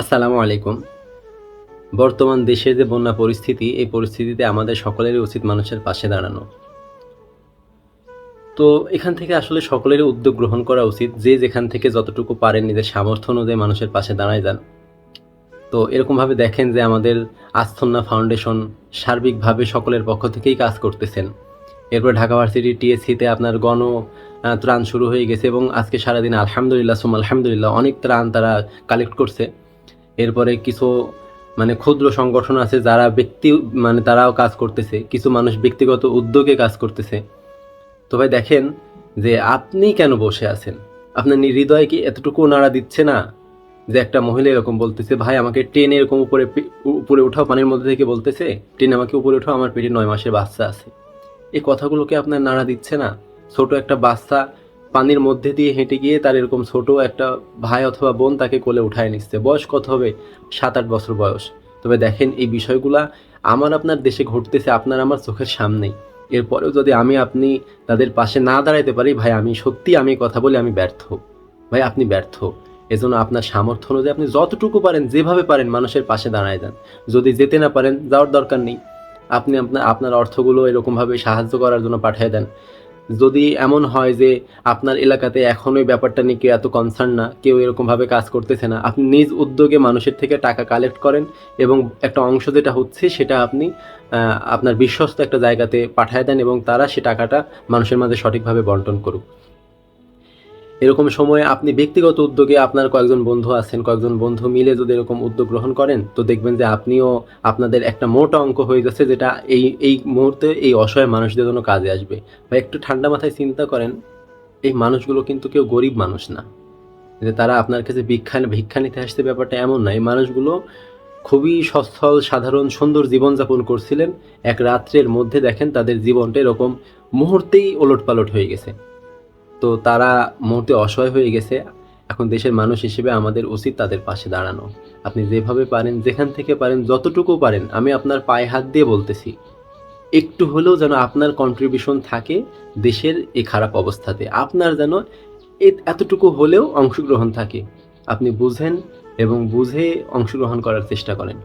আসসালামু আলাইকুম। বর্তমান দেশের যে বন্যা পরিস্থিতি, এই পরিস্থিতিতে আমাদের সকলেরই উচিত মানুষের পাশে দাঁড়ানো। তো এখান থেকে আসলে সকলেরই উদ্যোগ গ্রহণ করা উচিত, যে যেখান থেকে যতটুকু পারেন নিজের সামর্থ্য অনুযায়ী মানুষের পাশে দাঁড়ায় যান। তো এরকমভাবে দেখেন যে আমাদের আস্থন্না ফাউন্ডেশন সার্বিকভাবে সকলের পক্ষ থেকেই কাজ করতেছেন। এরপর ঢাকা ভার্সিটি টিএসসিতে আপনার গণ ত্রাণ শুরু হয়ে গেছে এবং আজকে সারাদিন আলহামদুলিল্লাহ সুম আলহামদুলিল্লাহ, অনেক ত্রাণ তারা কালেক্ট করছে। এরপরে কিছু মানে ক্ষুদ্র সংগঠন আছে যারা ব্যক্তি মানে তারাও কাজ করতেছে, কিছু মানুষ ব্যক্তিগত উদ্যোগে কাজ করতেছে। তো ভাই দেখেন যে আপনি কেন বসে আছেন? আপনার হৃদয় কি এতটুকু নাড়া দিচ্ছে না? যে একটা মহিলা এরকম বলতেছে, ভাই, আমাকে ট্রেনে এরকম উপরে উপরে উঠাও, পানির মধ্যে থেকে বলতেছে, ট্রেন আমাকে উপরে উঠাও, আমার পেটে নয় মাসের বাচ্চা আছে। এই কথাগুলোকে আপনার নাড়া দিচ্ছে না? ছোট একটা বাচ্চা পানির মধ্যে দিয়ে হেঁটে গিয়ে তার এরকম ছোট একটা ভাই অথবা বোন তাকে কোলে উঠায় নিচ্ছে। বয়স কত হবে? সাত আট বছর বয়স। তবে দেখেন, এই বিষয়গুলা আমার আপনার দেশে ঘটতেছে, আপনার আমার চোখের সামনেই। এরপরেও যদি আমি আপনি তাদের পাশে না দাঁড়াইতে পারি, ভাই, আমি সত্যি আমি কথা বলি, আমি ব্যর্থ। ভাই, আপনি ব্যর্থ। এজন্য আপনার সামর্থ্য অনুযায়ী আপনি যতটুকু পারেন, যেভাবে পারেন মানুষের পাশে দাঁড়ায় যান। যদি যেতে না পারেন, যাওয়ার দরকার নেই। আপনি আপনার আপনার অর্থগুলো এরকমভাবে সাহায্য করার জন্য পাঠিয়ে দেন। যদি এমন হয় যে আপনার এলাকাতে এখন ওই ব্যাপারটা নিয়ে কেউ এত কনসার্ন না, কেউ এরকমভাবে কাজ করতেছে না, আপনি নিজ উদ্যোগে মানুষের থেকে টাকা কালেক্ট করেন এবং একটা অংশ যেটা হচ্ছে সেটা আপনি আপনার বিশ্বস্ত একটা জায়গাতে পাঠায় দেন এবং তারা সে টাকাটা মানুষের মাঝে সঠিকভাবে বন্টন করুক। এরকম সময়ে আপনি ব্যক্তিগত উদ্যোগে আপনার কয়েকজন বন্ধু আছেন, কয়েকজন বন্ধু মিলে যদি এরকম উদ্যোগ গ্রহণ করেন, তো দেখবেন যে আপনিও আপনাদের একটা মোটা অঙ্ক হয়ে যাচ্ছে যেটা এই এই মুহূর্তে এই অসহায় মানুষদের জন্য কাজে আসবে। বা একটু ঠান্ডা মাথায় চিন্তা করেন, এই মানুষগুলো কিন্তু কেউ গরিব মানুষ না। যে তারা আপনার কাছে ভিক্ষা ভিক্ষা নিতে আসতে ব্যাপারটা এমন না। এই মানুষগুলো খুবই সচ্ছল, সাধারণ, সুন্দর জীবনযাপন করছিলেন। এক রাত্রের মধ্যে দেখেন তাদের জীবনটা এরকম মুহূর্তেই ওলটপালট হয়ে গেছে। তো তারা মুহূর্তে অসহায় হয়ে গেছে। এখন দেশের মানুষ হিসেবে আমাদের উচিত তাদের পাশে দাঁড়ানো। আপনি যেভাবে পারেন, যেখান থেকে পারেন, যতটুকু পারেন, আমি আপনার পায়ে হাত দিয়ে বলতেছি। একটু হলেও যেন আপনার কন্ট্রিবিউশন থাকে দেশের এই খারাপ অবস্থাতে। আপনার যেন এতটুকু হলেও অংশগ্রহণ থাকে। আপনি বুঝেন এবং বুঝে অংশগ্রহণ করার চেষ্টা করেন।